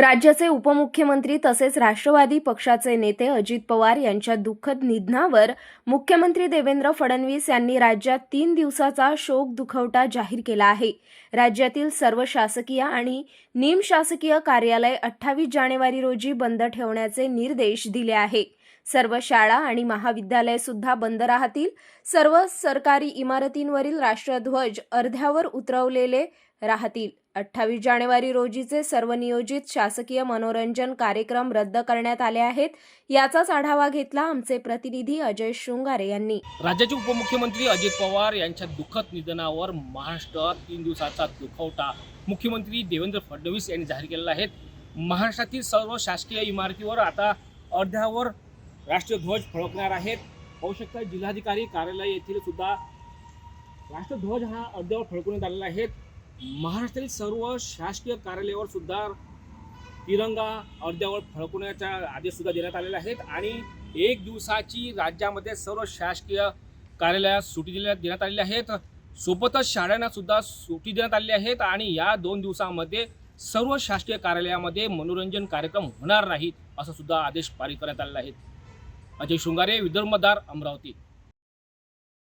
राज्याचे उपमुख्यमंत्री तसेच राष्ट्रवादी पक्षाचे नेते अजित पवार यांच्या दुःखद निधनावर मुख्यमंत्री देवेंद्र फडणवीस यांनी राज्यात तीन दिवसाचा शोक दुखवटा जाहीर केला आहे. राज्यातील सर्व शासकीय आणि निमशासकीय कार्यालय अठ्ठावीस जानेवारी रोजी बंद ठेवण्याचे निर्देश दिले आहे. सर्व शाळा आणि महाविद्यालय सुद्धा बंद राहतील. सर्व सरकारी इमारतींवरील राष्ट्रध्वज अर्ध्यावर उतरवलेले राहतील. अठ्ठावीस जानेवारी रोजीचे सर्व नियोजित शासकीय मनोरंजन कार्यक्रम रद्द करण्यात आले आहेत. याचाच आढावा घेतला आमचे प्रतिनिधी अजय शृंगारे यांनी. राज्याचे उपमुख्यमंत्री अजित पवार यांच्या दुःखद निधनावर महाराष्ट्रात तीन दिवसाचा दुखवटा. मुख्यमंत्री देवेंद्र फडणवीस यांनी जाहीर केलेला आहे. महाराष्ट्रातील सर्व शासकीय इमारतीवर आता अर्ध्यावर राष्ट्रध्वज फळकणार आहेत. पाहू शकता जिल्हाधिकारी कार्यालय येथील सुद्धा राष्ट्रध्वज हा अर्ध्यावर फडकवण्यात आलेला आहे. महाराष्ट्रातील सर्व शासकीय कार्यालयावर सुद्धा तिरंगा अर्ध्यावर फडकवण्याचा आदेश सुद्धा देण्यात आलेले आहेत आणि एक दिवसाची राज्यामध्ये सर्व शासकीय कार्यालयात सुटी देण्यात देण्यात आलेली आहेत. सोबतच शाळांना सुद्धा सुटी देण्यात आलेली आहेत आणि या दोन दिवसामध्ये सर्व शासकीय कार्यालयामध्ये मनोरंजन कार्यक्रम होणार नाहीत असं सुद्धा आदेश पारित करण्यात आलेला आहे. अजय शृंगारे विदर्भदार अमरावती.